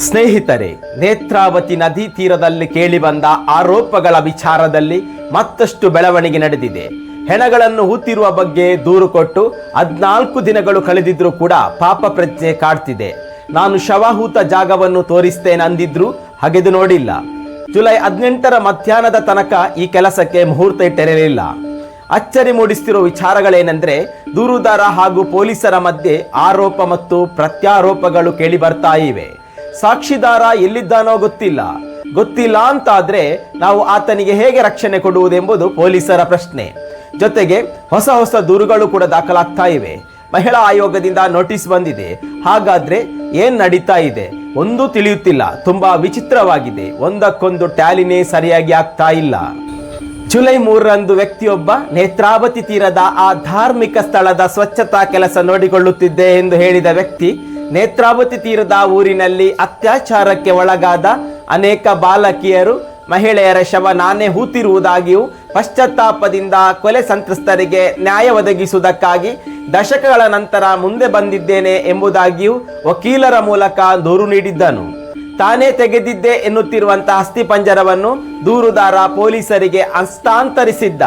ಸ್ನೇಹಿತರೆ, ನೇತ್ರಾವತಿ ನದಿ ತೀರದಲ್ಲಿ ಕೇಳಿಬಂದ ಆರೋಪಗಳ ವಿಚಾರದಲ್ಲಿ ಮತ್ತಷ್ಟು ಬೆಳವಣಿಗೆ ನಡೆದಿದೆ. ಹೆಣಗಳನ್ನು ಹೂತಿರುವ ಬಗ್ಗೆ ದೂರು ಕೊಟ್ಟು ಹದಿನಾಲ್ಕು ದಿನಗಳು ಕಳೆದಿದ್ರೂ ಕೂಡ ಪಾಪ ಪ್ರಜ್ಞೆ ಕಾಡ್ತಿದೆ. ನಾನು ಶವಹೂತ ಜಾಗವನ್ನು ತೋರಿಸ್ತೇನೆ ಅಂದಿದ್ರು ಹಗೆದು ನೋಡಿಲ್ಲ. ಜುಲೈ ಹದಿನೆಂಟರ ಮಧ್ಯಾಹ್ನದ ತನಕ ಈ ಕೆಲಸಕ್ಕೆ ಮುಹೂರ್ತ ಇಟ್ಟಿರಲಿಲ್ಲ. ಅಚ್ಚರಿ ಮೂಡಿಸ್ತಿರೋ ವಿಚಾರಗಳೇನೆಂದರೆ, ದೂರುದಾರ ಹಾಗೂ ಪೊಲೀಸರ ಮಧ್ಯೆ ಆರೋಪ ಮತ್ತು ಪ್ರತ್ಯಾರೋಪಗಳು ಕೇಳಿ ಬರ್ತಾ ಇವೆ. ಸಾಕ್ಷಿದಾರ ಎಲ್ಲಿದ್ದಾನೋ ಗೊತ್ತಿಲ್ಲ. ಗೊತ್ತಿಲ್ಲ ಅಂತಾದ್ರೆ ನಾವು ಆತನಿಗೆ ಹೇಗೆ ರಕ್ಷಣೆ ಕೊಡುವುದೆಂಬುದು ಪೊಲೀಸರ ಪ್ರಶ್ನೆ. ಜೊತೆಗೆ ಹೊಸ ಹೊಸ ದೂರುಗಳು ಕೂಡ ದಾಖಲಾಗ್ತಾ ಇವೆ. ಮಹಿಳಾ ಆಯೋಗದಿಂದ ನೋಟಿಸ್ ಬಂದಿದೆ. ಹಾಗಾದ್ರೆ ಏನ್ ನಡೀತಾ ಇದೆ? ಒಂದು ತಿಳಿಯುತ್ತಿಲ್ಲ. ತುಂಬಾ ವಿಚಿತ್ರವಾಗಿದೆ. ಒಂದಕ್ಕೊಂದು ಟ್ಯಾಲಿನೇ ಸರಿಯಾಗಿ ಆಗ್ತಾ ಇಲ್ಲ. ಜುಲೈ ಮೂರರಂದು ವ್ಯಕ್ತಿಯೊಬ್ಬ ನೇತ್ರಾವತಿ ತೀರದ ಆ ಧಾರ್ಮಿಕ ಸ್ಥಳದ ಸ್ವಚ್ಛತಾ ಕೆಲಸ ನೋಡಿಕೊಳ್ಳುತ್ತಿದ್ದೆ ಎಂದು ಹೇಳಿದ ವ್ಯಕ್ತಿ ನೇತ್ರಾವತಿ ತೀರದ ಊರಿನಲ್ಲಿ ಅತ್ಯಾಚಾರಕ್ಕೆ ಒಳಗಾದ ಅನೇಕ ಬಾಲಕಿಯರು, ಮಹಿಳೆಯರ ಶವ ನಾನೇ ಹೂತಿರುವುದಾಗಿಯೂ ಪಶ್ಚಾತ್ತಾಪದಿಂದ ಕೊಲೆ ಸಂತ್ರಸ್ತರಿಗೆ ನ್ಯಾಯ ಒದಗಿಸುವುದಕ್ಕಾಗಿ ದಶಕಗಳ ನಂತರ ಮುಂದೆ ಬಂದಿದ್ದೇನೆ ಎಂಬುದಾಗಿಯೂ ವಕೀಲರ ಮೂಲಕ ದೂರು ನೀಡಿದ್ದನು. ತಾನೇ ತೆಗೆದಿದ್ದೆ ಎನ್ನುತ್ತಿರುವಂತಹ ಅಸ್ಥಿಪಂಜರವನ್ನು ದೂರುದಾರ ಪೊಲೀಸರಿಗೆ ಹಸ್ತಾಂತರಿಸಿದ್ದ.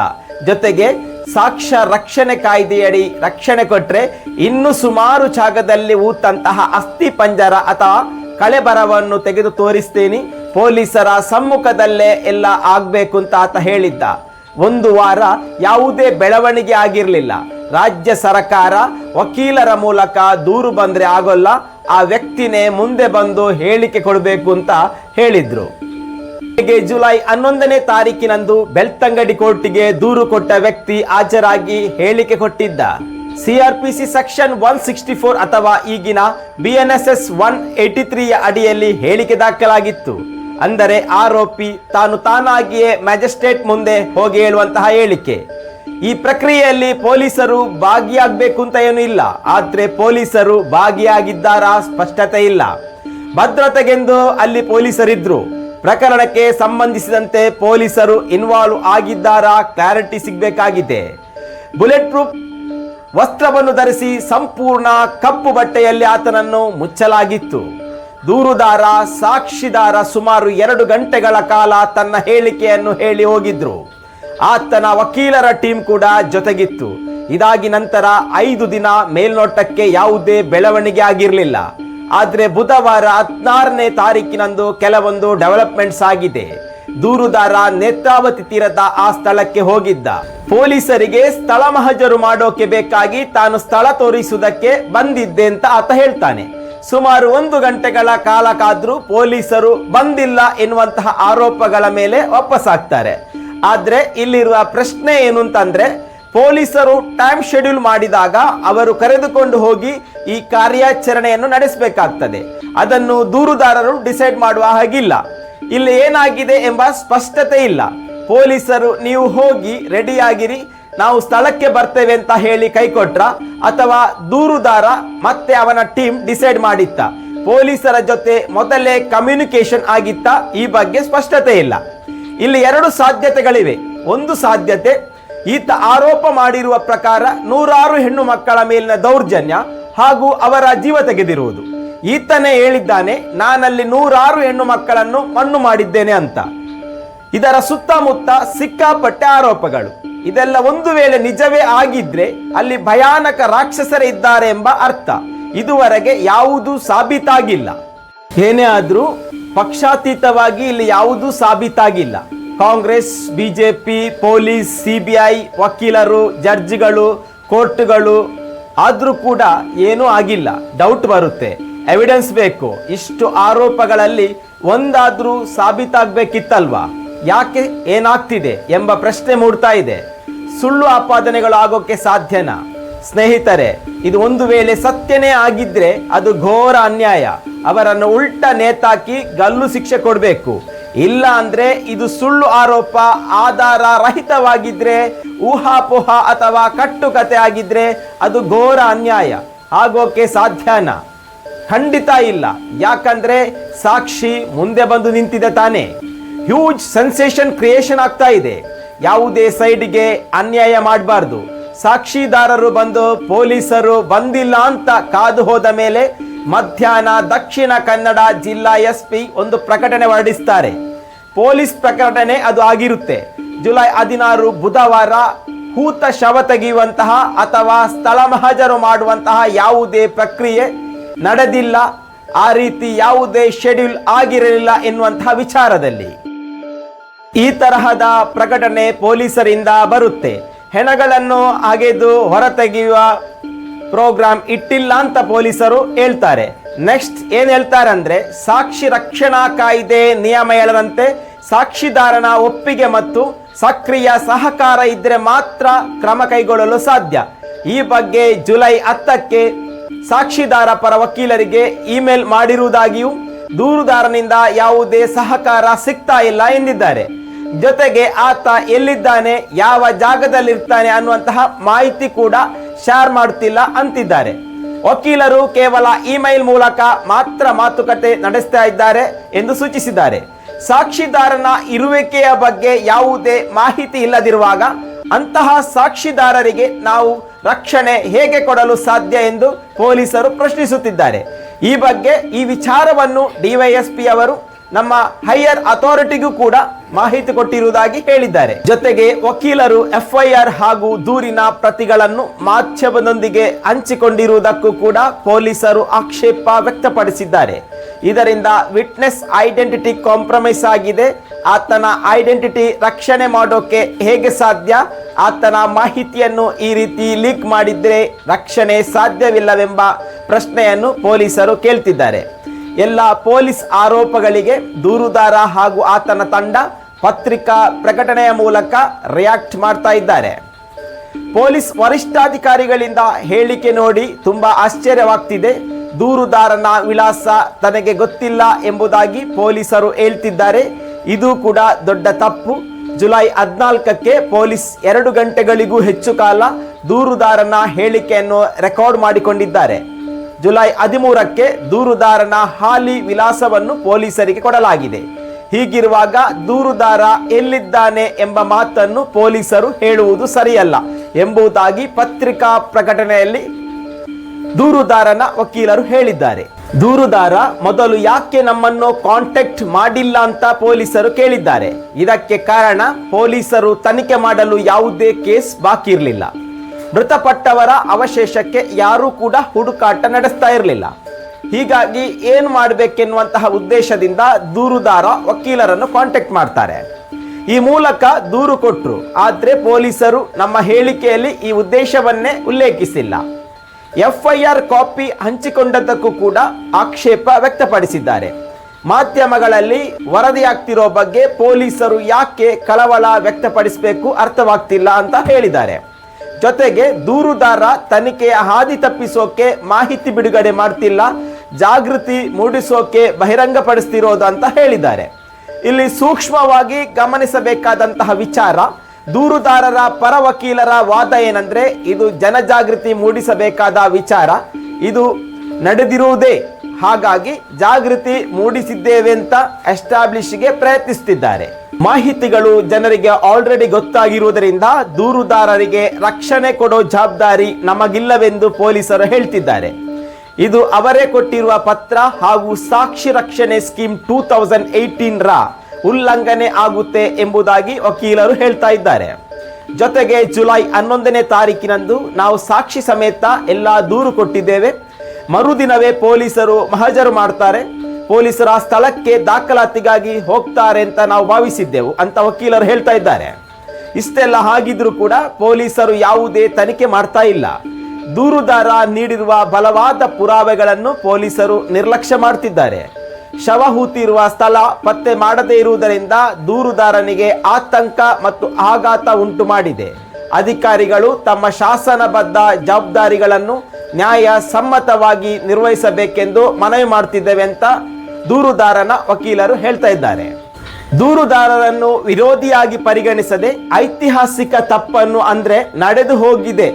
ಜೊತೆಗೆ ಸಾಕ್ಷ್ಯ ರಕ್ಷಣೆ ಕಾಯ್ದೆಯಡಿ ರಕ್ಷಣೆ ಕೊಟ್ಟರೆ ಇನ್ನು ಸುಮಾರು ಜಾಗದಲ್ಲಿ ಊತಂತಹ ಅಸ್ಥಿ ಪಂಜರ ಅಥವಾ ಕಳೆಬರವನ್ನು ತೆಗೆದು ತೋರಿಸ್ತೀನಿ. ಪೊಲೀಸರ ಸಮ್ಮುಖದಲ್ಲೇ ಎಲ್ಲ ಆಗಬೇಕು ಅಂತ ಆತ ಹೇಳಿದ್ದ. ಒಂದು ವಾರ ಯಾವುದೇ ಬೆಳವಣಿಗೆ ಆಗಿರಲಿಲ್ಲ. ರಾಜ್ಯ ಸರ್ಕಾರ ವಕೀಲರ ಮೂಲಕ ದೂರು ಬಂದ್ರೆ ಆಗೋಲ್ಲ. ಆ ವ್ಯಕ್ತಿನೇ ಮುಂದೆ ಬಂದು ಹೇಳಿಕೆ ಕೊಡಬೇಕು ಅಂತ ಹೇಳಿದ್ರು. ಜುಲೈ ಹನ್ನೊಂದನೇ ತಾರೀಕಿನಂದು ಬೆಳ್ತಂಗಡಿ ಕೋರ್ಟಿಗೆ ದೂರು ಕೊಟ್ಟ ವ್ಯಕ್ತಿ ಹಾಜರಾಗಿ ಹೇಳಿಕೆ ಕೊಟ್ಟಿದ್ದ. CrPC section one sixty four ಅಥವಾ ಈಗಿನ ಬಿಎನ್ಎಸ್ಎಸ್ ಒನ್ ಏಟಿ ತ್ರೀಯ ಅಡಿಯಲ್ಲಿ ಹೇಳಿಕೆ ದಾಖಲಾಗಿತ್ತು. ಅಂದರೆ ಆರೋಪಿ ತಾನು ತಾನಾಗಿಯೇ ಮ್ಯಾಜಿಸ್ಟ್ರೇಟ್ ಮುಂದೆ ಹೋಗಿ ಹೇಳುವಂತಹ ಹೇಳಿಕೆ. ಈ ಪ್ರಕ್ರಿಯೆಯಲ್ಲಿ ಪೊಲೀಸರು ಭಾಗಿಯಾಗಬೇಕು ಅಂತ ಏನು ಇಲ್ಲ. ಆದರೆ ಪೊಲೀಸರು ಭಾಗಿಯಾಗಿದ್ದಾರಾ ಸ್ಪಷ್ಟತೆ ಇಲ್ಲ. ಭದ್ರತೆಗೆಂದು ಅಲ್ಲಿ ಪೊಲೀಸರಿದ್ರು. ಪ್ರಕರಣಕ್ಕೆ ಸಂಬಂಧಿಸಿದಂತೆ ಪೊಲೀಸರು ಇನ್ವಾಲ್ವ್ ಆಗಿದ್ದಾರಾ ಕ್ಲಾರಿಟಿ ಸಿಗಬೇಕಾಗಿದೆ. ಬುಲೆಟ್ ಪ್ರೂಫ್ ವಸ್ತ್ರವನ್ನು ಧರಿಸಿ ಸಂಪೂರ್ಣ ಕಪ್ಪು ಬಟ್ಟೆಯಲ್ಲಿ ಆತನನ್ನು ಮುಚ್ಚಲಾಗಿತ್ತು. ದೂರುದಾರ, ಸಾಕ್ಷಿದಾರ ಸುಮಾರು ಎರಡು ಗಂಟೆಗಳ ಕಾಲ ತನ್ನ ಹೇಳಿಕೆಯನ್ನು ಹೇಳಿ ಹೋಗಿದ್ರು. ಆತನ ವಕೀಲರ ಟೀಮ್ ಕೂಡ ಜೊತೆಗಿತ್ತು. ಇದಾಗಿ ನಂತರ ಐದು ದಿನ ಮೇಲ್ನೋಟಕ್ಕೆ ಯಾವುದೇ ಬೆಳವಣಿಗೆ ಆಗಿರಲಿಲ್ಲ. ಆದ್ರೆ ಬುಧವಾರ ಹದಿನಾರನೇ ತಾರೀಕಿನಂದು ಕೆಲವೊಂದು ಡೆವಲಪ್ಮೆಂಟ್ಸ್ ಆಗಿದೆ. ದೂರುದಾರ ನೇತ್ರಾವತಿ ತೀರದ ಆ ಸ್ಥಳಕ್ಕೆ ಹೋಗಿದ್ದ. ಪೊಲೀಸರಿಗೆ ಸ್ಥಳ ಮಹಜರು ಮಾಡೋಕೆ ಬೇಕಾಗಿ ತಾನು ಸ್ಥಳ ತೋರಿಸುವುದಕ್ಕೆ ಬಂದಿದ್ದೆ ಅಂತ ಆತ ಹೇಳ್ತಾನೆ. ಸುಮಾರು ಒಂದು ಗಂಟೆಗಳ ಕಾಲ ಕಾದ್ರೂ ಪೊಲೀಸರು ಬಂದಿಲ್ಲ ಎನ್ನುವಂತಹ ಆರೋಪಗಳ ಮೇಲೆ ವಾಪಸ್ಸಾಗ್ತಾರೆ ಆದ್ರೆ ಇಲ್ಲಿರುವ ಪ್ರಶ್ನೆ ಏನು ಅಂತಂದ್ರೆ ಪೊಲೀಸರು ಟೈಮ್ ಶೆಡ್ಯೂಲ್ ಮಾಡಿದಾಗ ಅವರು ಕರೆದುಕೊಂಡು ಹೋಗಿ ಈ ಕಾರ್ಯಾಚರಣೆಯನ್ನು ನಡೆಸಬೇಕಾಗ್ತದೆ. ಅದನ್ನು ದೂರುದಾರರು ಡಿಸೈಡ್ ಮಾಡುವ ಹಾಗಿಲ್ಲ. ಇಲ್ಲಿ ಏನಾಗಿದೆ ಎಂಬ ಸ್ಪಷ್ಟತೆ ಇಲ್ಲ. ಪೊಲೀಸರು, ನೀವು ಹೋಗಿ ರೆಡಿಯಾಗಿರಿ, ನಾವು ಸ್ಥಳಕ್ಕೆ ಬರ್ತೇವೆ ಅಂತ ಹೇಳಿ ಕೈ ಕೊಟ್ರ, ಅಥವಾ ದೂರುದಾರ ಮತ್ತೆ ಅವನ ಟೀಮ್ ಡಿಸೈಡ್ ಮಾಡಿತ್ತ. ಪೊಲೀಸರ ಜೊತೆ ಮೊದಲೇ ಕಮ್ಯುನಿಕೇಶನ್ ಆಗಿತ್ತ, ಈ ಬಗ್ಗೆ ಸ್ಪಷ್ಟತೆ ಇಲ್ಲ. ಇಲ್ಲಿ ಎರಡು ಸಾಧ್ಯತೆಗಳಿವೆ. ಒಂದು ಸಾಧ್ಯತೆ ಈತ ಆರೋಪ ಮಾಡಿರುವ ಪ್ರಕಾರ ನೂರಾರು ಹೆಣ್ಣು ಮಕ್ಕಳ ಮೇಲಿನ ದೌರ್ಜನ್ಯ ಹಾಗೂ ಅವರ ಜೀವ ತೆಗೆದಿರುವುದು. ಈತನೇ ಹೇಳಿದ್ದಾನೆ, ನಾನಲ್ಲಿ ನೂರಾರು ಹೆಣ್ಣು ಮಕ್ಕಳನ್ನು ಮಣ್ಣು ಮಾಡಿದ್ದೇನೆ ಅಂತ. ಇದರ ಸುತ್ತಮುತ್ತ ಸಿಕ್ಕಾಪಟ್ಟೆ ಆರೋಪಗಳು. ಇದೆಲ್ಲ ಒಂದು ವೇಳೆ ನಿಜವೇ ಆಗಿದ್ರೆ ಅಲ್ಲಿ ಭಯಾನಕ ರಾಕ್ಷಸರೇ ಇದ್ದಾರೆ ಎಂಬ ಅರ್ಥ. ಇದುವರೆಗೆ ಯಾವುದೂ ಸಾಬೀತಾಗಿಲ್ಲ. ಏನೇ ಆದರೂ ಪಕ್ಷಾತೀತವಾಗಿ ಇಲ್ಲಿ ಯಾವುದೂ ಸಾಬೀತಾಗಿಲ್ಲ. ಕಾಂಗ್ರೆಸ್, ಬಿಜೆಪಿ, ಪೊಲೀಸ್, ಸಿಬಿಐ ವಕೀಲರು, ಜಡ್ಜ್ಗಳು, ಕೋರ್ಟ್ಗಳು ಆದರೂ ಕೂಡ ಏನೂ ಆಗಿಲ್ಲ. ಡೌಟ್ ಬರುತ್ತೆ. ಎವಿಡೆನ್ಸ್ ಬೇಕು. ಇಷ್ಟು ಆರೋಪಗಳಲ್ಲಿ ಒಂದಾದರೂ ಸಾಬೀತಾಗಬೇಕಿತ್ತಲ್ವಾ? ಯಾಕೆ ಏನಾಗ್ತಿದೆ ಎಂಬ ಪ್ರಶ್ನೆ ಮೂಡ್ತಾ ಇದೆ. ಸುಳ್ಳು ಆಪಾದನೆಗಳು ಆಗೋಕ್ಕೆ ಸಾಧ್ಯನಾ? ಸ್ನೇಹಿತರೆ, ಇದು ಒಂದು ವೇಳೆ ಸತ್ಯನೇ ಆಗಿದ್ರೆ ಅದು ಘೋರ ಅನ್ಯಾಯ. ಅವರನ್ನು ಉಲ್ಟ ನೇತಾಕಿ ಗಲ್ಲು ಶಿಕ್ಷೆ ಕೊಡಬೇಕು. ಇಲ್ಲ ಅಂದ್ರೆ ಇದು ಸುಳ್ಳು ಆರೋಪ ಆಧಾರ ರಹಿತವಾಗಿದ್ರೆ ಊಹಾಪೋಹ ಅಥವಾ ಕಟ್ಟುಕತೆ ಆಗಿದ್ರೆ ಅದು ಘೋರ ಅನ್ಯಾಯ. ಆಗೋಕೆ ಸಾಧ್ಯನ? ಖಂಡಿತ ಇಲ್ಲ. ಯಾಕಂದ್ರೆ ಸಾಕ್ಷಿ ಮುಂದೆ ಬಂದು ನಿಂತಿದೆ ತಾನೆ. ಹ್ಯೂಜ್ ಸೆನ್ಸೇಷನ್ ಕ್ರಿಯೇಷನ್ ಆಗ್ತಾ ಇದೆ. ಯಾವುದೇ ಸೈಡ್ಗೆ ಅನ್ಯಾಯ ಮಾಡಬಾರ್ದು. ಸಾಕ್ಷಿದಾರರು ಬಂದು ಪೊಲೀಸರು ಬಂದಿಲ್ಲ ಅಂತ ಕಾದು ಹೋದ ಮೇಲೆ ಮಧ್ಯಾಹ್ನ ದಕ್ಷಿಣ ಕನ್ನಡ ಜಿಲ್ಲಾ ಎಸ್ಪಿ ಒಂದು ಪ್ರಕಟಣೆ ಹೊರಡಿಸ್ತಾರೆ. ಪೊಲೀಸ್ ಪ್ರಕಟಣೆ ಅದು ಆಗಿರುತ್ತೆ. ಜುಲೈ ಹದಿನಾರು ಬುಧವಾರ ಹೂತ ಶವ ತೆಗೆಯುವಂತಹ ಅಥವಾ ಸ್ಥಳ ಮಹಜರು ಮಾಡುವಂತಹ ಯಾವುದೇ ಪ್ರಕ್ರಿಯೆ ನಡೆದಿಲ್ಲ. ಆ ರೀತಿ ಯಾವುದೇ ಶೆಡ್ಯೂಲ್ ಆಗಿರಲಿಲ್ಲ ಎನ್ನುವಂತಹ ವಿಚಾರದಲ್ಲಿ. ಈ ತರಹದ ಪ್ರಕಟಣೆ ಪೊಲೀಸರಿಂದ ಬರುತ್ತೆ. ಹೆಣಗಳನ್ನು ಅಗೆದು ಹೊರತೆಗೆಯುವ ಪ್ರೋಗ್ರಾಂ ಇಟ್ಟಿಲ್ಲ ಅಂತ ಪೊಲೀಸರು ಹೇಳ್ತಾರೆ. ನೆಕ್ಸ್ಟ್ ಏನ್ ಹೇಳ್ತಾರೆ ಅಂದ್ರೆ, ಸಾಕ್ಷಿ ರಕ್ಷಣಾ ಕಾಯ್ದೆ ನಿಯಮ ಹೇಳದಂತೆ ಸಾಕ್ಷಿದಾರನ ಒಪ್ಪಿಗೆ ಮತ್ತು ಸಕ್ರಿಯ ಸಹಕಾರ ಇದ್ರೆ ಮಾತ್ರ ಕ್ರಮ ಕೈಗೊಳ್ಳಲು ಸಾಧ್ಯ. ಈ ಬಗ್ಗೆ ಜುಲೈ ಹತ್ತಕ್ಕೆ ಸಾಕ್ಷಿದಾರ ಪರ ವಕೀಲರಿಗೆ ಇಮೇಲ್ ಮಾಡಿರುವುದಾಗಿಯೂ ದೂರುದಾರನಿಂದ ಯಾವುದೇ ಸಹಕಾರ ಸಿಗ್ತಾ ಇಲ್ಲ ಎಂದಿದ್ದಾರೆ. ಜೊತೆಗೆ ಆತ ಎಲ್ಲಿದ್ದಾನೆ, ಯಾವ ಜಾಗದಲ್ಲಿರ್ತಾನೆ ಅನ್ನುವಂತಹ ಮಾಹಿತಿ ಕೂಡ ಶೇರ್ ಮಾಡುತ್ತಿಲ್ಲ ಅಂತಿದ್ದಾರೆ. ವಕೀಲರು ಕೇವಲ ಇಮೇಲ್ ಮೂಲಕ ಮಾತ್ರ ಮಾತುಕತೆ ನಡೆಸ್ತಾ ಇದ್ದಾರೆ ಎಂದು ಸೂಚಿಸಿದ್ದಾರೆ. ಸಾಕ್ಷಿದಾರನ ಇರುವಿಕೆಯ ಬಗ್ಗೆ ಯಾವುದೇ ಮಾಹಿತಿ ಇಲ್ಲದಿರುವಾಗ ಅಂತಹ ಸಾಕ್ಷಿದಾರರಿಗೆ ನಾವು ರಕ್ಷಣೆ ಹೇಗೆ ಕೊಡಲು ಸಾಧ್ಯ ಎಂದು ಪೊಲೀಸರು ಪ್ರಶ್ನಿಸುತ್ತಿದ್ದಾರೆ. ಈ ಬಗ್ಗೆ ಈ ವಿಚಾರವನ್ನು ಡಿವೈಎಸ್ಪಿ ಅವರು ನಮ್ಮ ಹೈಯರ್ ಅಥಾರಿಟಿಗೂ ಕೂಡ ಮಾಹಿತಿ ಕೊಟ್ಟಿರುವುದಾಗಿ ಹೇಳಿದ್ದಾರೆ. ಜೊತೆಗೆ ವಕೀಲರು ಎಫ್ಐಆರ್ ಹಾಗೂ ದೂರಿನ ಪ್ರತಿಗಳನ್ನು ಮಾಧ್ಯಮದೊಂದಿಗೆ ಹಂಚಿಕೊಂಡಿರುವುದಕ್ಕೂ ಕೂಡ ಪೊಲೀಸರು ಆಕ್ಷೇಪ ವ್ಯಕ್ತಪಡಿಸಿದ್ದಾರೆ. ಇದರಿಂದ ವಿಟ್ನೆಸ್ ಐಡೆಂಟಿಟಿ ಕಾಂಪ್ರಮೈಸ್ ಆಗಿದೆ. ಆತನ ಐಡೆಂಟಿಟಿ ರಕ್ಷಣೆ ಮಾಡೋಕೆ ಹೇಗೆ ಸಾಧ್ಯ? ಆತನ ಮಾಹಿತಿಯನ್ನು ಈ ರೀತಿ ಲೀಕ್ ಮಾಡಿದ್ರೆ ರಕ್ಷಣೆ ಸಾಧ್ಯವಿಲ್ಲವೆಂಬ ಪ್ರಶ್ನೆಯನ್ನು ಪೊಲೀಸರು ಕೇಳ್ತಿದ್ದಾರೆ. ಎಲ್ಲ ಪೊಲೀಸ್ ಆರೋಪಗಳಿಗೆ ದೂರುದಾರ ಹಾಗೂ ಆತನ ತಂಡ ಪತ್ರಿಕಾ ಪ್ರಕಟಣೆಯ ಮೂಲಕ ರಿಯಾಕ್ಟ್ ಮಾಡ್ತಾ ಇದ್ದಾರೆ. ಪೊಲೀಸ್ ವರಿಷ್ಠಾಧಿಕಾರಿಗಳಿಂದ ಹೇಳಿಕೆ ನೋಡಿ ತುಂಬ ಆಶ್ಚರ್ಯವಾಗ್ತಿದೆ. ದೂರುದಾರನ ವಿಳಾಸ ತನಗೆ ಗೊತ್ತಿಲ್ಲ ಎಂಬುದಾಗಿ ಪೊಲೀಸರು ಹೇಳ್ತಿದ್ದಾರೆ. ಇದು ಕೂಡ ದೊಡ್ಡ ತಪ್ಪು. ಜುಲೈ ಹದಿನಾಲ್ಕಕ್ಕೆ ಪೊಲೀಸ್ ಎರಡು ಗಂಟೆಗಳಿಗೂ ಹೆಚ್ಚು ಕಾಲ ದೂರುದಾರನ ಹೇಳಿಕೆಯನ್ನು ರೆಕಾರ್ಡ್ ಮಾಡಿಕೊಂಡಿದ್ದಾರೆ. ಜುಲೈ ಹದಿಮೂರಕ್ಕೆ ದೂರುದಾರನ ಹಾಲಿ ವಿಳಾಸವನ್ನು ಪೊಲೀಸರಿಗೆ ಕೊಡಲಾಗಿದೆ. ಹೀಗಿರುವಾಗ ದೂರುದಾರ ಎಲ್ಲಿದ್ದಾನೆ ಎಂಬ ಮಾತನ್ನು ಪೊಲೀಸರು ಹೇಳುವುದು ಸರಿಯಲ್ಲ ಎಂಬುದಾಗಿ ಪತ್ರಿಕಾ ಪ್ರಕಟಣೆಯಲ್ಲಿ ದೂರುದಾರನ ವಕೀಲರು ಹೇಳಿದ್ದಾರೆ. ದೂರುದಾರ ಮೊದಲು ಯಾಕೆ ನಮ್ಮನ್ನು ಕಾಂಟ್ಯಾಕ್ಟ್ ಮಾಡಿಲ್ಲ ಅಂತ ಪೊಲೀಸರು ಕೇಳಿದ್ದಾರೆ. ಇದಕ್ಕೆ ಕಾರಣ ಪೊಲೀಸರು ತನಿಖೆ ಮಾಡಲು ಯಾವುದೇ ಕೇಸ್ ಬಾಕಿ ಇರಲಿಲ್ಲ ಮೃತಪಟ್ಟವರ ಅವಶೇಷಕ್ಕೆ ಯಾರೂ ಕೂಡ ಹುಡುಕಾಟ ನಡೆಸ್ತಾ ಇರಲಿಲ್ಲ. ಹೀಗಾಗಿ ಏನು ಮಾಡಬೇಕೆನ್ನುವಂತಹ ಉದ್ದೇಶದಿಂದ ದೂರುದಾರ ವಕೀಲರನ್ನು ಕಾಂಟ್ಯಾಕ್ಟ್ ಮಾಡ್ತಾರೆ. ಈ ಮೂಲಕ ದೂರು ಕೊಟ್ಟರು ಆದರೆ ಪೊಲೀಸರು ನಮ್ಮ ಹೇಳಿಕೆಯಲ್ಲಿ ಈ ಉದ್ದೇಶವನ್ನೇ ಉಲ್ಲೇಖಿಸಿಲ್ಲ. ಎಫ್ಐಆರ್ ಕಾಪಿ ಹಂಚಿಕೊಂಡದ್ದಕ್ಕೂ ಕೂಡ ಆಕ್ಷೇಪ ವ್ಯಕ್ತಪಡಿಸಿದ್ದಾರೆ. ಮಾಧ್ಯಮಗಳಲ್ಲಿ ವರದಿಯಾಗ್ತಿರೋ ಬಗ್ಗೆ ಪೊಲೀಸರು ಯಾಕೆ ಕಳವಳ ವ್ಯಕ್ತಪಡಿಸಬೇಕು ಅರ್ಥವಾಗ್ತಿಲ್ಲ ಅಂತ ಹೇಳಿದ್ದಾರೆ. ಜೊತೆಗೆ ದೂರುದಾರ ತನಿಖೆಯ ಹಾದಿ ತಪ್ಪಿಸೋಕೆ ಮಾಹಿತಿ ಬಿಡುಗಡೆ ಮಾಡ್ತಿಲ್ಲ, ಜಾಗೃತಿ ಮೂಡಿಸೋಕೆ ಬಹಿರಂಗಪಡಿಸ್ತಿರೋದು ಅಂತ ಹೇಳಿದ್ದಾರೆ. ಇಲ್ಲಿ ಸೂಕ್ಷ್ಮವಾಗಿ ಗಮನಿಸಬೇಕಾದಂತಹ ವಿಚಾರ, ದೂರುದಾರರ ಪರ ವಕೀಲರ ವಾದ ಏನಂದ್ರೆ ಇದು ಜನಜಾಗೃತಿ ಮೂಡಿಸಬೇಕಾದ ವಿಚಾರ. ಇದು ನಡೆದಿರುವುದೇ, ಹಾಗಾಗಿ ಜಾಗೃತಿ ಮೂಡಿಸಿದ್ದೇವೆ ಅಂತ ಎಸ್ಟಾಬ್ಲಿಷ್ಗೆ ಪ್ರಯತ್ನಿಸುತ್ತಿದ್ದಾರೆ ಮಾಹಿತಿಗಳು ಜನರಿಗೆ ಆಲ್ರೆಡಿ ಗೊತ್ತಾಗಿರುವುದರಿಂದ ದೂರುದಾರರಿಗೆ ರಕ್ಷಣೆ ಕೊಡೋ ಜವಾಬ್ದಾರಿ ನಮಗಿಲ್ಲವೆಂದು ಪೊಲೀಸರು ಹೇಳ್ತಿದ್ದಾರೆ. ಇದು ಅವರೇ ಕೊಟ್ಟಿರುವ ಪತ್ರ ಹಾಗೂ ಸಾಕ್ಷಿ ರಕ್ಷಣೆ ಸ್ಕೀಮ್ ಟೂ ತೌಸಂಡ್ ಏಯ್ಟೀನ್ ಉಲ್ಲಂಘನೆ ಆಗುತ್ತೆ ಎಂಬುದಾಗಿ ವಕೀಲರು ಹೇಳ್ತಾ ಇದ್ದಾರೆ. ಜೊತೆಗೆ ಜುಲೈ ಹನ್ನೊಂದನೇ ತಾರೀಕಿನಂದು ನಾವು ಸಾಕ್ಷಿ ಸಮೇತ ಎಲ್ಲ ದೂರು ಕೊಟ್ಟಿದ್ದೇವೆ. ಮರುದಿನವೇ ಪೊಲೀಸರು ಮಹಜರು ಮಾಡ್ತಾರೆ. ಪೊಲೀಸರ ಸ್ಥಳಕ್ಕೆ ದಾಖಲಾತಿಗಾಗಿ ಹೋಗ್ತಾರೆ ಅಂತ ನಾವು ಭಾವಿಸಿದ್ದೆವು, ಅಂತ ವಕೀಲರು ಹೇಳ್ತಾ ಇದ್ದಾರೆ. ಇಷ್ಟೆಲ್ಲ ಆಗಿದ್ರೂ ಕೂಡ ಪೊಲೀಸರು ಯಾವುದೇ ತನಿಖೆ ಮಾಡ್ತಾ ಇಲ್ಲ. ದೂರುದಾರ ನೀಡಿರುವ ಬಲವಾದ ಪುರಾವೆಗಳನ್ನು ಪೊಲೀಸರು ನಿರ್ಲಕ್ಷ್ಯ ಮಾಡ್ತಿದ್ದಾರೆ. ಶವ ಹೂತಿರುವ ಸ್ಥಳ ಪತ್ತೆ ಮಾಡದೇ ಇರುವುದರಿಂದ ದೂರುದಾರನಿಗೆ ಆತಂಕ ಮತ್ತು ಆಘಾತ ಉಂಟು ಮಾಡಿದೆ. ಅಧಿಕಾರಿಗಳು ತಮ್ಮ ಶಾಸನಬದ್ಧ ಜವಾಬ್ದಾರಿಗಳನ್ನು ನ್ಯಾಯ ಸಮ್ಮತವಾಗಿ ನಿರ್ವಹಿಸಬೇಕೆಂದು ಮನವಿ ಮಾಡ್ತಿದ್ದೇವೆ ಅಂತ ದೂರುದಾರನ ವಕೀಲರು ಹೇಳ್ತಾ ಇದ್ದಾರೆ. ದೂರುದಾರರನ್ನು ವಿರೋಧಿಯಾಗಿ ಪರಿಗಣಿಸದೆ ಐತಿಹಾಸಿಕ ತಪ್ಪನ್ನು ಅಂದ್ರೆ ನಡೆದು ಹೋಗಿದೆ.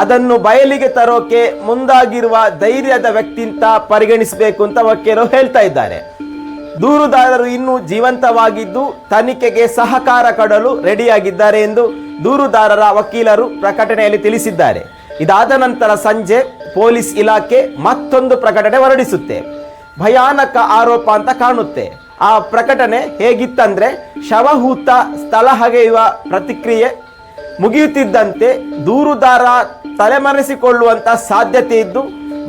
ಅದನ್ನು ಬಯಲಿಗೆ ತರೋಕೆ ಮುಂದಾಗಿರುವ ಧೈರ್ಯದ ವ್ಯಕ್ತಿ ಅಂತ ಪರಿಗಣಿಸಬೇಕು ಅಂತ ವಕೀಲರು ಹೇಳ್ತಾ ಇದ್ದಾರೆ. ದೂರುದಾರರು ಇನ್ನೂ ಜೀವಂತವಾಗಿದ್ದು ತನಿಖೆಗೆ ಸಹಕಾರ ಕೊಡಲು ರೆಡಿಯಾಗಿದ್ದಾರೆ ಎಂದು ದೂರುದಾರರ ವಕೀಲರು ಪ್ರಕಟಣೆಯಲ್ಲಿ ತಿಳಿಸಿದ್ದಾರೆ. ಇದಾದ ನಂತರ ಸಂಜೆ ಪೊಲೀಸ್ ಇಲಾಖೆ ಮತ್ತೊಂದು ಪ್ರಕಟಣೆ ಹೊರಡಿಸುತ್ತೆ. ಭಯಾನಕ ಆರೋಪ ಅಂತ ಕಾಣುತ್ತೆ. ಆ ಪ್ರಕಟಣೆ ಹೇಗಿತ್ತಂದ್ರೆ ಶವಹೂತ ಸ್ಥಳ ಹಗೆಯುವ ಪ್ರತಿಕ್ರಿಯೆ ಮುಗಿಯುತ್ತಿದ್ದಂತೆ ದೂರುದಾರ ತಲೆಮರೆಸಿಕೊಳ್ಳುವಂತ ಸಾಧ್ಯತೆ ಇದ್ದು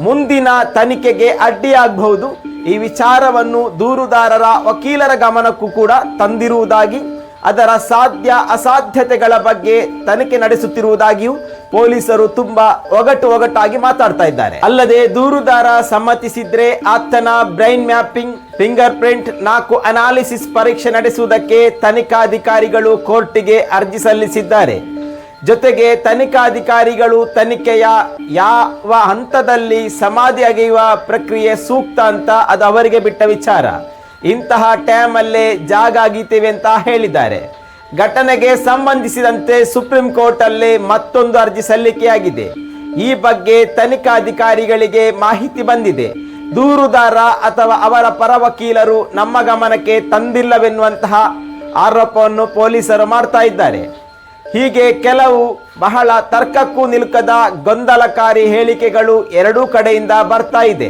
ಮುಂದಿನ ತನಿಖೆಗೆ ಅಡ್ಡಿಯಾಗಬಹುದು. ಈ ವಿಚಾರವನ್ನು ದೂರುದಾರರ ವಕೀಲರ ಗಮನಕ್ಕೂ ಕೂಡ ತಂದಿರುವುದಾಗಿ, ಅದರ ಸಾಧ್ಯ ಅಸಾಧ್ಯತೆಗಳ ಬಗ್ಗೆ ತನಿಖೆ ನಡೆಸುತ್ತಿರುವುದಾಗಿಯೂ ಪೊಲೀಸರು ತುಂಬಾ ಒಗಟು ಒಗಟಾಗಿ ಮಾತಾಡ್ತಾ ಇದ್ದಾರೆ. ಅಲ್ಲದೆ ದೂರುದಾರ ಸಮ್ಮತಿಸಿದ್ರೆ ಆತನ ಬ್ರೈನ್ ಮ್ಯಾಪಿಂಗ್, ಫಿಂಗರ್ ಪ್ರಿಂಟ್, ನಾಲ್ಕು ಅನಾಲಿಸಿಸ್ ಪರೀಕ್ಷೆ ನಡೆಸುವುದಕ್ಕೆ ತನಿಖಾಧಿಕಾರಿಗಳು ಕೋರ್ಟಿಗೆ ಅರ್ಜಿ ಸಲ್ಲಿಸಿದ್ದಾರೆ. ಜೊತೆಗೆ ತನಿಖಾಧಿಕಾರಿಗಳು ತನಿಖೆಯ ಯಾವ ಹಂತದಲ್ಲಿ ಸಮಾಧಿ ಅಗೆಯುವ ಪ್ರಕ್ರಿಯೆ ಸೂಕ್ತ ಅಂತ ಅದು ಅವರಿಗೆ ಬಿಟ್ಟ ವಿಚಾರ. ಇಂತಹ ಟೈಮಲ್ಲೇ ಜಾಗ ಆಗೀತೇವೆ ಅಂತ ಹೇಳಿದ್ದಾರೆ. ಘಟನೆಗೆ ಸಂಬಂಧಿಸಿದಂತೆ ಸುಪ್ರೀಂ ಕೋರ್ಟ್ ಅಲ್ಲಿ ಮತ್ತೊಂದು ಅರ್ಜಿ ಸಲ್ಲಿಕೆಯಾಗಿದೆ. ಈ ಬಗ್ಗೆ ತನಿಖಾಧಿಕಾರಿಗಳಿಗೆ ಮಾಹಿತಿ ಬಂದಿದೆ. ದೂರುದಾರ ಅಥವಾ ಅವರ ಪರ ವಕೀಲರು ನಮ್ಮ ಗಮನಕ್ಕೆ ತಂದಿಲ್ಲವೆನ್ನುವಂತಹ ಆರೋಪವನ್ನು ಪೊಲೀಸರು ಮಾಡ್ತಾ ಇದ್ದಾರೆ. ಹೀಗೆ ಕೆಲವು ಬಹಳ ತರ್ಕಕ್ಕೂ ನಿಲುಕದ ಗೊಂದಲಕಾರಿ ಹೇಳಿಕೆಗಳು ಎರಡೂ ಕಡೆಯಿಂದ ಬರ್ತಾ ಇದೆ.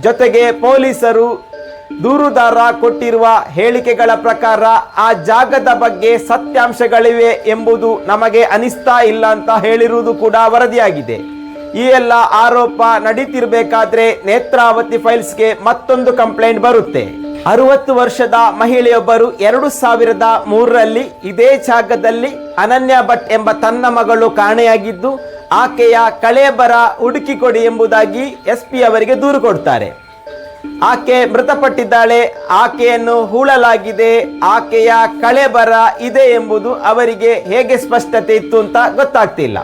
ಜೊತೆಗೆ ಪೊಲೀಸರು ದೂರುದಾರ ಕೊಟ್ಟಿರುವ ಹೇಳಿಕೆಗಳ ಪ್ರಕಾರ ಆ ಜಾಗದ ಬಗ್ಗೆ ಸತ್ಯಾಂಶಗಳಿವೆ ಎಂಬುದು ನಮಗೆ ಅನಿಸ್ತಾ ಇಲ್ಲ ಅಂತ ಹೇಳಿರುವುದು ಕೂಡ ವರದಿಯಾಗಿದೆ. ಈ ಎಲ್ಲ ಆರೋಪ ನಡೀತಿರ್ಬೇಕಾದ್ರೆ ನೇತ್ರಾವತಿ ಫೈಲ್ಸ್ಗೆ ಮತ್ತೊಂದು ಕಂಪ್ಲೇಂಟ್ ಬರುತ್ತೆ. ಅರವತ್ತು ವರ್ಷದ ಮಹಿಳೆಯೊಬ್ಬರು ಎರಡು ಸಾವಿರದ ಮೂರರಲ್ಲಿ ಇದೇ ಜಾಗದಲ್ಲಿ ಅನನ್ಯ ಭಟ್ ಎಂಬ ತನ್ನ ಮಗಳು ಕಾಣೆಯಾಗಿದ್ದು, ಆಕೆಯ ಕಳೆಬರ ಹುಡುಕಿ ಕೊಡಿ ಎಂಬುದಾಗಿ ಎಸ್ ಪಿ ಅವರಿಗೆ ದೂರು ಕೊಡ್ತಾರೆ. ಆಕೆ ಮೃತಪಟ್ಟಿದ್ದಾಳೆ, ಆಕೆಯನ್ನು ಹೂಳಲಾಗಿದೆ, ಆಕೆಯ ಕಳೆಬರ ಇದೆ ಎಂಬುದು ಅವರಿಗೆ ಹೇಗೆ ಸ್ಪಷ್ಟತೆ ಇತ್ತು ಅಂತ ಗೊತ್ತಾಗ್ತಿಲ್ಲ.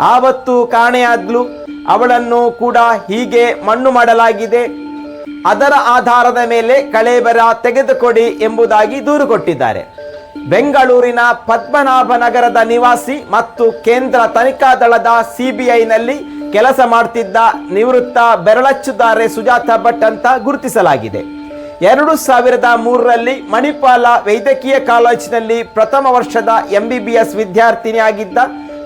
ಆವತ್ತು ಕಾಣೆಯಾದ್ಲು ಅವಳನ್ನು ಕೂಡ ಹೀಗೆ ಮಣ್ಣು ಮಾಡಲಾಗಿದೆ. ಅದರ ಆಧಾರದ ಮೇಲೆ ಕಳೆಬರ ತೆಗೆದುಕೊಡಿ ಎಂಬುದಾಗಿ ದೂರು ಕೊಟ್ಟಿದ್ದಾರೆ. ಬೆಂಗಳೂರಿನ ಪದ್ಮನಾಭನಗರದ ನಿವಾಸಿ ಮತ್ತು ಕೇಂದ್ರ ತನಿಖಾ ದಳದ ಸಿಬಿಐನಲ್ಲಿ ಕೆಲಸ ಮಾಡ್ತಿದ್ದ ನಿವೃತ್ತ ಬೆರಳಚ್ಚುದಾರೆ ಸುಜಾತ ಭಟ್ ಅಂತ ಗುರುತಿಸಲಾಗಿದೆ. ಎರಡು ಸಾವಿರದ ಮೂರರಲ್ಲಿ ಮಣಿಪಾಲ ವೈದ್ಯಕೀಯ ಕಾಲೇಜಿನಲ್ಲಿ ಪ್ರಥಮ ವರ್ಷದ ಎಂಬಿಬಿಎಸ್ ವಿದ್ಯಾರ್ಥಿನಿಯಾಗಿದ್ದ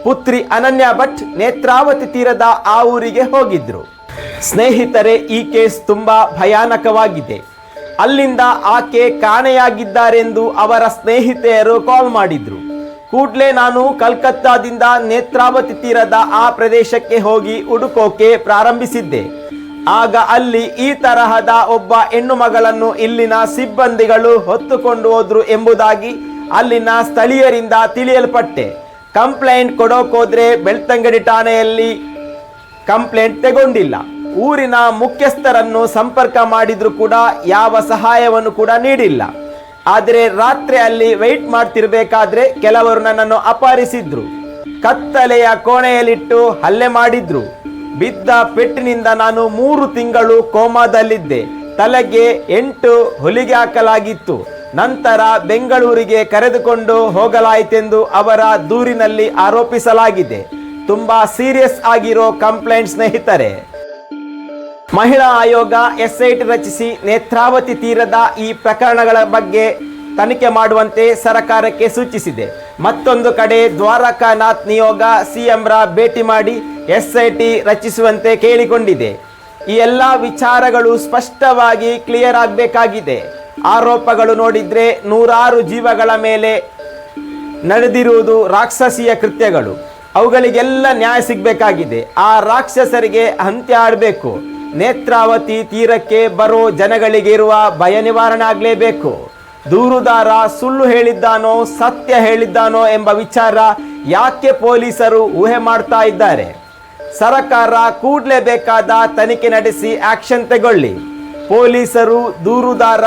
ಪುತ್ರಿ ಅನನ್ಯ ಭಟ್ ನೇತ್ರಾವತಿ ತೀರದ ಆ ಊರಿಗೆ ಹೋಗಿದ್ರು. ಸ್ನೇಹಿತರೆ, ಈ ಕೇಸ್ ತುಂಬಾ ಭಯಾನಕವಾಗಿದೆ. ಅಲ್ಲಿಂದ ಆಕೆ ಕಾಣೆಯಾಗಿದ್ದಾರೆಂದು ಅವರ ಸ್ನೇಹಿತೆಯರು ಕಾಲ್ ಮಾಡಿದ್ರು. ಕೂಡ್ಲೇ ನಾನು ಕಲ್ಕತ್ತಾದಿಂದ ನೇತ್ರಾವತಿ ತೀರದ ಆ ಪ್ರದೇಶಕ್ಕೆ ಹೋಗಿ ಹುಡುಕೋಕೆ ಪ್ರಾರಂಭಿಸಿದ್ದೆ. ಆಗ ಅಲ್ಲಿ ಈ ತರಹದ ಒಬ್ಬ ಹೆಣ್ಣು ಮಗಳನ್ನು ಇಲ್ಲಿನ ಸಿಬ್ಬಂದಿಗಳು ಹೊತ್ತುಕೊಂಡು ಹೋದ್ರು ಎಂಬುದಾಗಿ ಅಲ್ಲಿನ ಸ್ಥಳೀಯರಿಂದ ತಿಳಿಯಲ್ಪಟ್ಟೆ. ಕಂಪ್ಲೇಂಟ್ ಕೊಡೋಕೋದ್ರೆ ಬೆಳ್ತಂಗಡಿ ಠಾಣೆಯಲ್ಲಿ ಕಂಪ್ಲೇಂಟ್ ತಗೊಂಡಿಲ್ಲ. ಊರಿನ ಮುಖ್ಯಸ್ಥರನ್ನು ಸಂಪರ್ಕ ಮಾಡಿದ್ರು ಕೂಡ ಯಾವ ಸಹಾಯವನ್ನು ಕೂಡ ನೀಡಿಲ್ಲ. ಆದರೆ ರಾತ್ರಿ ಅಲ್ಲಿ ವೆಯ್ಟ್ ಮಾಡ್ತಿರ್ಬೇಕಾದ್ರೆ ಕೆಲವರು ನನ್ನನ್ನು ಅಪಹರಿಸಿದ್ರು. ಕತ್ತಲೆಯ ಕೋಣೆಯಲ್ಲಿಟ್ಟು ಹಲ್ಲೆ ಮಾಡಿದ್ರು. ಬಿದ್ದ ಪೆಟ್ಟಿನಿಂದ ನಾನು ಮೂರು ತಿಂಗಳು ಕೋಮಾದಲ್ಲಿದ್ದೆ. ತಲೆಗೆ ಎಂಟು ಹೊಲಿಗೆ ಹಾಕಲಾಗಿತ್ತು. ನಂತರ ಬೆಂಗಳೂರಿಗೆ ಕರೆದುಕೊಂಡು ಹೋಗಲಾಯಿತೆಂದು ಅವರ ದೂರಿನಲ್ಲಿ ಆರೋಪಿಸಲಾಗಿದೆ. ತುಂಬಾ ಸೀರಿಯಸ್ ಆಗಿರೋ ಕಂಪ್ಲೇಂಟ್ ಸ್ನೇಹಿತರೆ. ಮಹಿಳಾ ಆಯೋಗ ಎಸ್ಐಟಿ ರಚಿಸಿ ನೇತ್ರಾವತಿ ತೀರದ ಈ ಪ್ರಕರಣಗಳ ಬಗ್ಗೆ ತನಿಖೆ ಮಾಡುವಂತೆ ಸರ್ಕಾರಕ್ಕೆ ಸೂಚಿಸಿದೆ. ಮತ್ತೊಂದು ಕಡೆ ದ್ವಾರಕಾನಾಥ್ ನಿಯೋಗ ಸಿಎಂರ ಭೇಟಿ ಮಾಡಿ ಎಸ್ಐಟಿ ರಚಿಸುವಂತೆ ಕೇಳಿಕೊಂಡಿದೆ. ಈ ಎಲ್ಲ ವಿಚಾರಗಳು ಸ್ಪಷ್ಟವಾಗಿ ಕ್ಲಿಯರ್ ಆಗಬೇಕಾಗಿದೆ. ಆರೋಪಗಳು ನೋಡಿದರೆ ನೂರಾರು ಜೀವಗಳ ಮೇಲೆ ನಡೆದಿರುವುದು ರಾಕ್ಷಸೀಯ ಕೃತ್ಯಗಳು. ಅವುಗಳಿಗೆಲ್ಲ ನ್ಯಾಯ ಸಿಗಬೇಕಾಗಿದೆ. ಆ ರಾಕ್ಷಸರಿಗೆ ಅಂತ್ಯ ಆಡಬೇಕು. ನೇತ್ರಾವತಿ ತೀರಕ್ಕೆ ಬರೋ ಜನಗಳಿಗೆ ಇರುವ ಭಯ ನಿವಾರಣೆ ಆಗಲೇಬೇಕು. ದೂರುದಾರ ಸುಳ್ಳು ಹೇಳಿದ್ದಾನೋ, ಸತ್ಯ ಹೇಳಿದ್ದಾನೋ ಎಂಬ ವಿಚಾರ ಯಾಕೆ ಪೊಲೀಸರು ಊಹೆ ಮಾಡ್ತಾ ಇದ್ದಾರೆ? ಸರಕಾರ ಕೂಡಲೇ ಬೇಕಾದ ತನಿಖೆ ನಡೆಸಿ ಆಕ್ಷನ್ ತೆಗೊಳ್ಳಿ. ಪೊಲೀಸರು, ದೂರುದಾರ,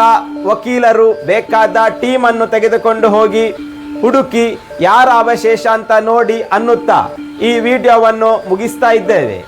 ವಕೀಲರು ಬೇಕಾದ ಟೀಮ್ ಅನ್ನು ತೆಗೆದುಕೊಂಡು ಹೋಗಿ ಹುಡುಕಿ ಯಾರ ಅವಶೇಷ ಅಂತ ನೋಡಿ ಅನ್ನುತ್ತಾ ಈ ವಿಡಿಯೋವನ್ನು ಮುಗಿಸ್ತಾ ಇದ್ದೇವೆ.